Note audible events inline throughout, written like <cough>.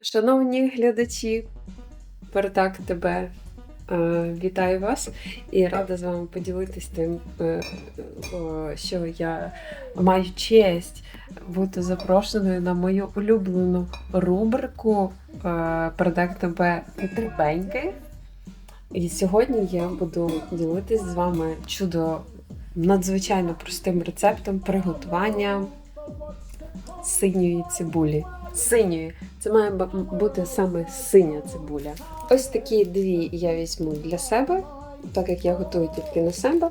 Шановні глядачі, Бардак тебе е, вітаю вас і рада з вами поділитись тим, е, о, що я маю честь бути запрошеною на мою улюблену рубрику е, Бардак тебе підтребеньки. І сьогодні я буду ділитись з вами чудо надзвичайно простим рецептом приготування синьої цибулі. Синьої. Це має бути саме синя цибуля. Ось такі дві я візьму для себе, так як я готую тільки на себе.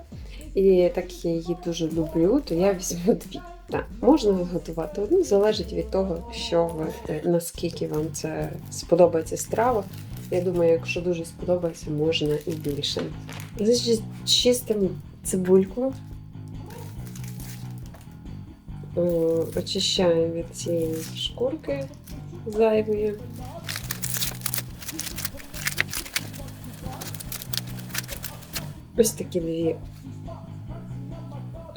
І так як я її дуже люблю, то я візьму дві. Так, можна готувати одну, залежить від того, що ви е, наскільки вам це сподобається страва. Я думаю, якщо дуже сподобається, можна і більше. Чистимо цибульку. Очищаємо від цієї шкурки зайвої. Ось такі дві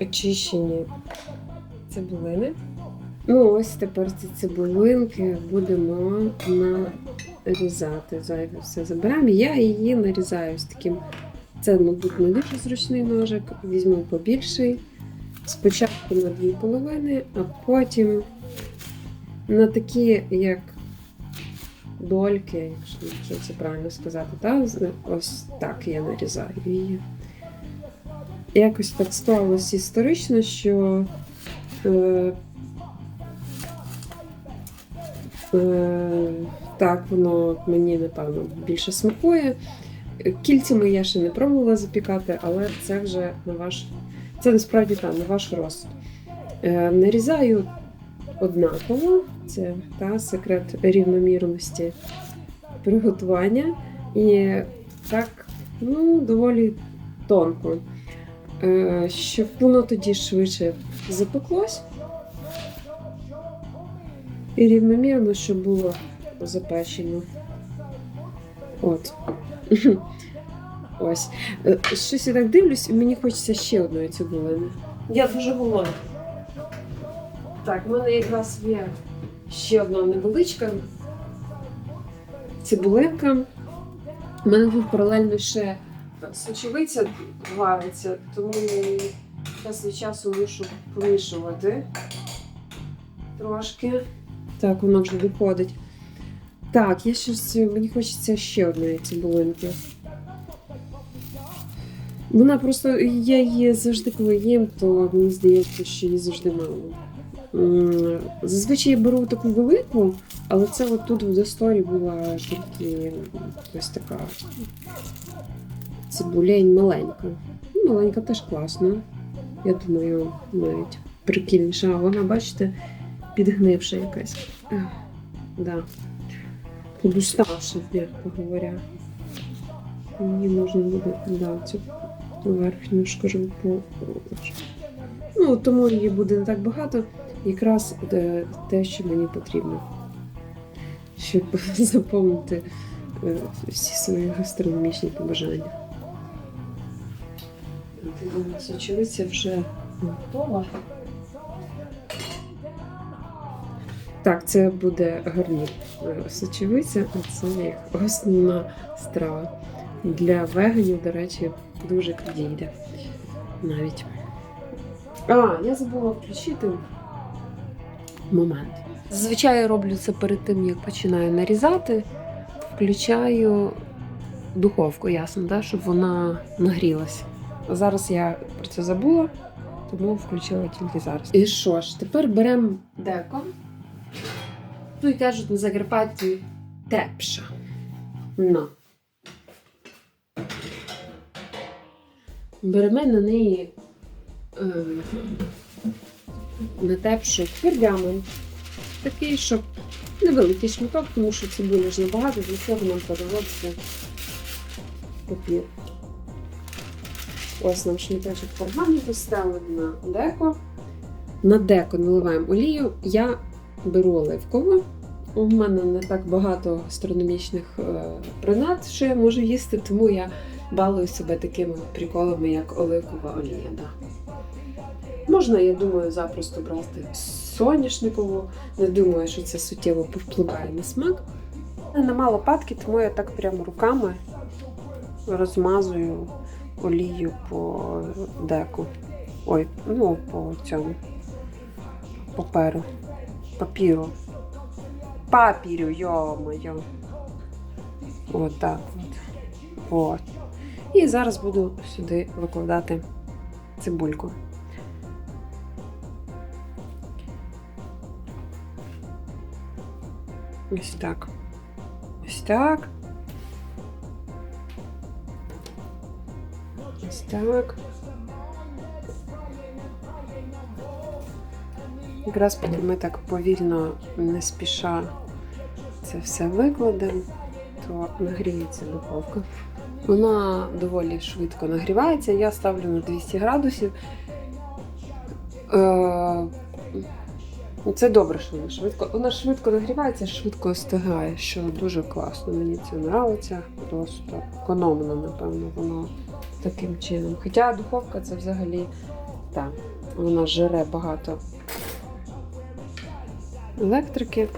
очищені цибулини. Ну, ось тепер ці цибулинки будемо нарізати. Зайве все заберемо. Я її нарізаю з таким. Це, мабуть, не дуже зручний ножик. Візьму побільший. Спочатку на дві половини, а потім на такі, як дольки, якщо, це правильно сказати, та? ось так я нарізаю її. Якось так склалось історично, що е, так воно мені, напевно, більше смакує. Кільцями я ще не пробувала запікати, але це вже на ваш. Це насправді так, на ваш розсуд. Е, нарізаю однаково, це та, секрет рівномірності приготування. І так, ну, доволі тонко. Е, щоб воно тоді швидше запеклось. І рівномірно, щоб було запечено. От. Ось. Е, Щось я так дивлюсь, і мені хочеться ще одної цибулини. Я дуже голодна. Так, в мене якраз є ще одна невеличка цибулинка. У мене тут паралельно ще сочевиця вариться, тому час від часу мушу помішувати трошки. Так, воно вже виходить. Так, я щось, мені хочеться ще одної цибулинки. Вона просто, я її завжди, коли їм, то мені здається, що її завжди мало. Зазвичай я беру таку велику, але це от тут в досторі була тільки ось така цибулень маленька. Ну, Маленька теж класно. Я думаю, навіть прикільніша. Вона, бачите, підгнивша якась. Да. Подуставша, м'яко говоря. Мені можна буде да, цю верхню шкаринку. Ну, тому її буде не так багато. Якраз е, те, що мені потрібно, щоб <laughs> заповнити е, всі свої гастрономічні побажання. Сочевиця вже готова. Так, це буде гарнір. Е, Сочевиця, це як основна страва. Для веганів, до речі, дуже підійде навіть. А, я забула включити момент. Зазвичай я роблю це перед тим, як починаю нарізати. Включаю духовку, ясно, да? щоб вона нагрілась. Зараз я про це забула, тому включила тільки зараз. І що ж, тепер беремо деко. Ну і кажуть на Закарпатті тепша. Ну. Беремо на неї е, на тепшу пергамент. Такий, щоб невеликий шматок, тому що цибуля ж небагато, для цього нам подивиться папір. Ось нам шматочок пергаменту ставимо на деко. На деко наливаємо олію. Я беру оливкову. у мене не так багато гастрономічних е, принад, що я можу їсти, тому я балую себе такими приколами, як оливкова олія. Да. Можна, я думаю, запросто брати соняшникову. Не думаю, що це суттєво повпливає на смак. Нема лопатки, тому я так прямо руками розмазую олію по деку. Ой, ну по цьому паперу. Папіру. Папірю, йо-моє. От так от. От. І зараз буду сюди викладати цибульку. Ось так. Ось так. Ось так. Якраз потім ми так повільно, не спіша це все викладемо, то нагріється духовка. Вона доволі швидко нагрівається. Я ставлю на 200 градусів. Е, Це добре, що вона швидко. Вона швидко нагрівається, швидко остигає, що дуже класно. Мені це подобається. Просто економно, напевно, воно таким чином. Хоча духовка це взагалі так, вона жере багато електрики.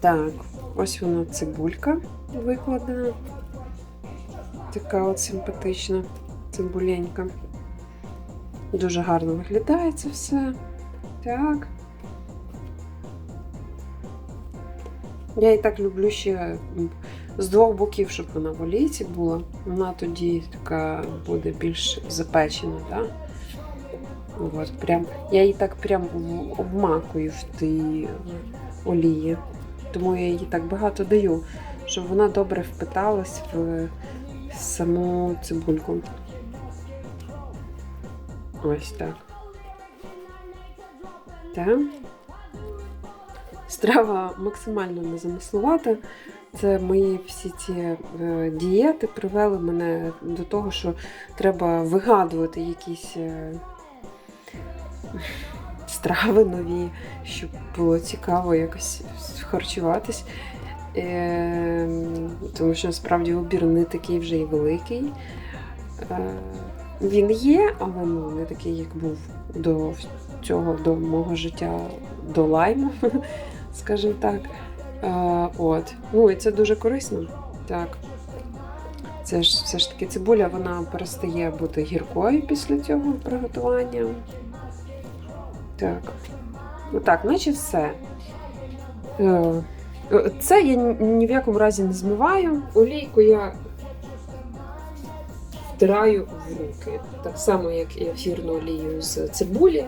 Так, ось вона цибулька викладена. Така от симпатична цибуленька. Дуже гарно виглядає це все. Так. Я і так люблю ще з двох боків, щоб вона в олійці була. Вона тоді така буде більш запечена, так? От, прям, я її так прям в- обмакую в тій олії. Тому я її так багато даю, щоб вона добре впиталась в саму цибульку. Ось так. Так. Страва максимально незамисловата. Це мої всі ці е, дієти привели мене до того, що треба вигадувати якісь е, страви нові, щоб було цікаво якось харчуватись. Е, тому що насправді вибір не такий вже і великий. Е, він є, але ну, не такий, як був до цього, до мого життя до лайму, <laughs> скажімо так. Е, от. Ну і це дуже корисно. Так. Це ж все ж таки цибуля, вона перестає бути гіркою після цього приготування. Так. Отак, наче все. Е, Це я ні в якому разі не змиваю. Олійку я втираю в руки. Так само, як і ефірну олію з цибулі.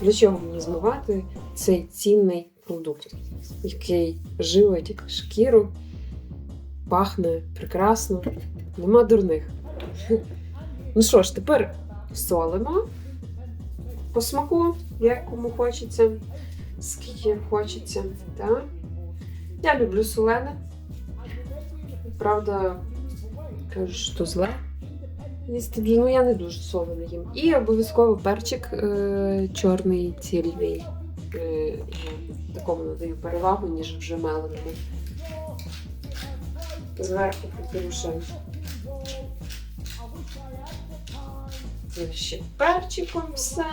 Для чого мені змивати цей цінний продукт, який живить шкіру, пахне прекрасно, нема дурних. Ну що ж, тепер солимо по смаку, як кому хочеться, скільки хочеться. Так? Я люблю солене. Правда, кажуть, що зле. Їсти ну я не дуже солене їм. І обов'язково перчик е, чорний цільний. Е, такому надаю перевагу, ніж вже меленому. Зверху притрушую. Це ще перчиком все.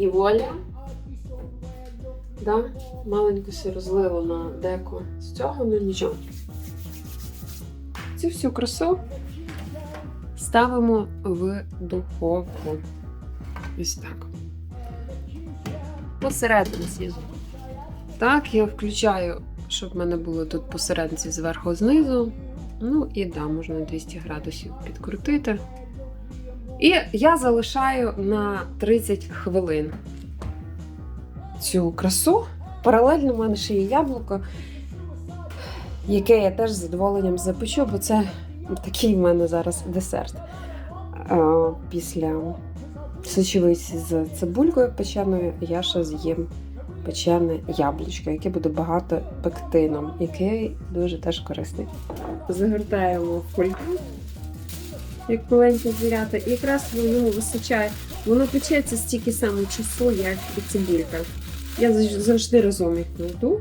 І воля. Да? Маленько все розлило на деко з цього, ну нічого. Цю всю красу ставимо в духовку. Ось так. Посередині знизу. Так, я включаю, щоб в мене було тут посерединці зверху знизу. Ну і да, можна 200 градусів підкрутити. І я залишаю на 30 хвилин цю красу. Паралельно в мене ще є яблуко, яке я теж з задоволенням запечу, бо це такий в мене зараз десерт. Після сочевиці з цибулькою печеною я ще з'їм печене яблучко, яке буде багато пектином, який дуже теж корисний. Загортаємо в як маленькі звірята, і якраз воно височає Воно печеться стільки саме часу, як і цибулька. Я завжди разом їх кладу.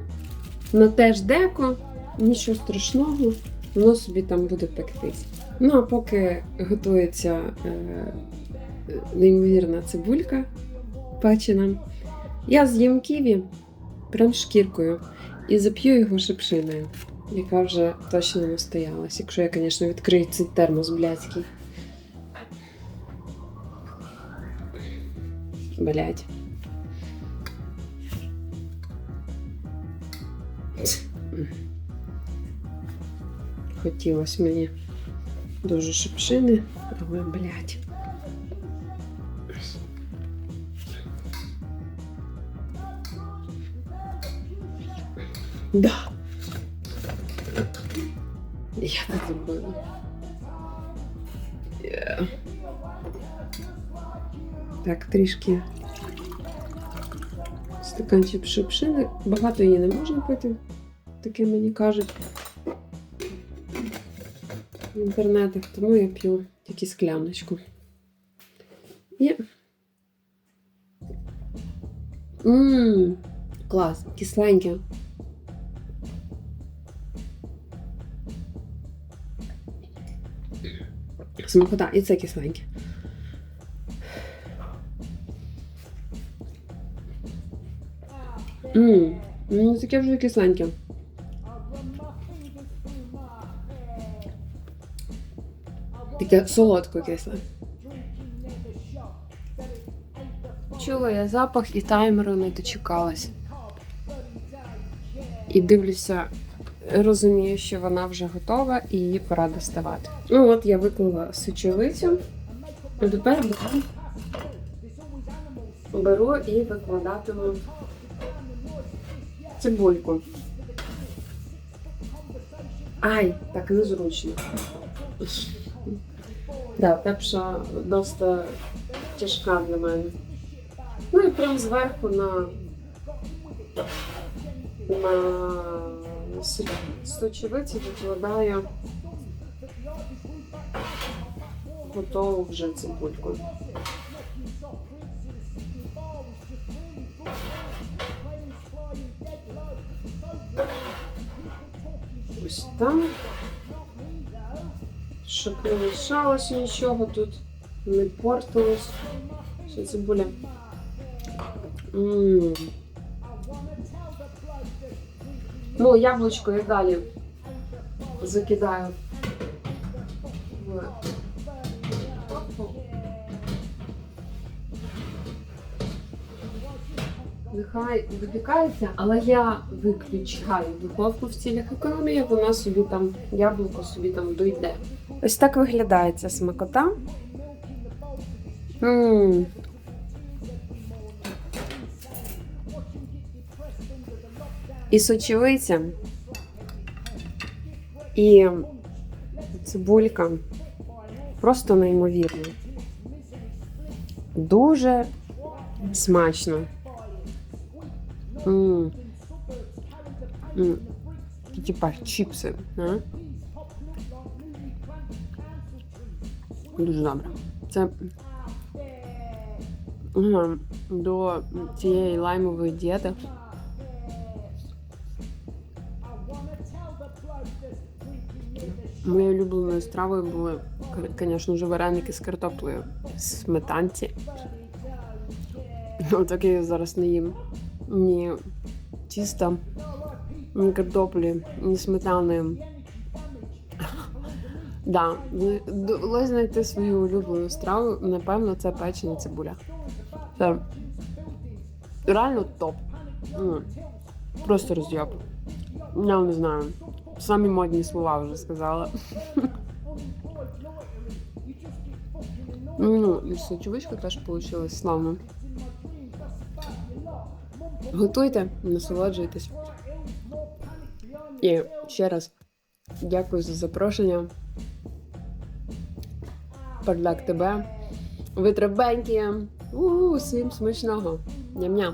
На теж деко, нічого страшного, воно собі там буде пектись. Ну а поки готується е, неймовірна цибулька печена, я з'їм ківі прям шкіркою і зап'ю його шипшиною, яка вже точно настоялась. Якщо я, звісно, відкрию цей термос блядський. Блять. Хотілося мені дуже шипшини, але блять. Да. Я це зробила. Так, трішки стаканчик шипшини. Багато її не можна пити, таке мені кажуть в інтернетах, тому я п'ю тільки скляночку. Є. Ммм, клас, кисленьке. Смакота, і це кисленьке. Ммм, ну таке вже кисленьке. Таке солодко кисле. Чула я запах і таймеру не дочекалась. І дивлюся, розумію, що вона вже готова і її пора доставати. Ну от я виклала сучовицю. А тепер беру і викладатиму цибульку. Ай, так незручно. Да, пепша досить тяжка для мене. Ну і прям зверху на, на сочевиці викладаю готову вже цибульку. Ось там, Щоб не лишалося нічого тут, не портилось. Що цибуля. М. Ну, яблучко я далі закидаю Нехай випікається, але я виключаю духовку в цілях економії, вона собі там, яблуко собі там дойде. Ось так виглядає ця смакота. М. І сочевиця, і цибулька. Просто неймовірно. Дуже смачно. М. Типа чіпси. А? Дуже добре. Це до цієї лаймової дієти. Моєю улюбленою стравою були, звісно ж, вареники з картоплею сметанці. Ну, так я зараз не їм. Ні тіста, ні картоплі, ні сметани. Да, ви- знайти свою улюблену страву. Напевно, це печена цибуля. Це реально топ. Просто роз'єб. Я не знаю. Самі модні слова вже сказала. <laughs> Ну, і сочовичка теж вийшла славно. Готуйте, насолоджуйтесь. І ще раз дякую за запрошення. Парляк тебе. Ви усім смачного. Ням-ням.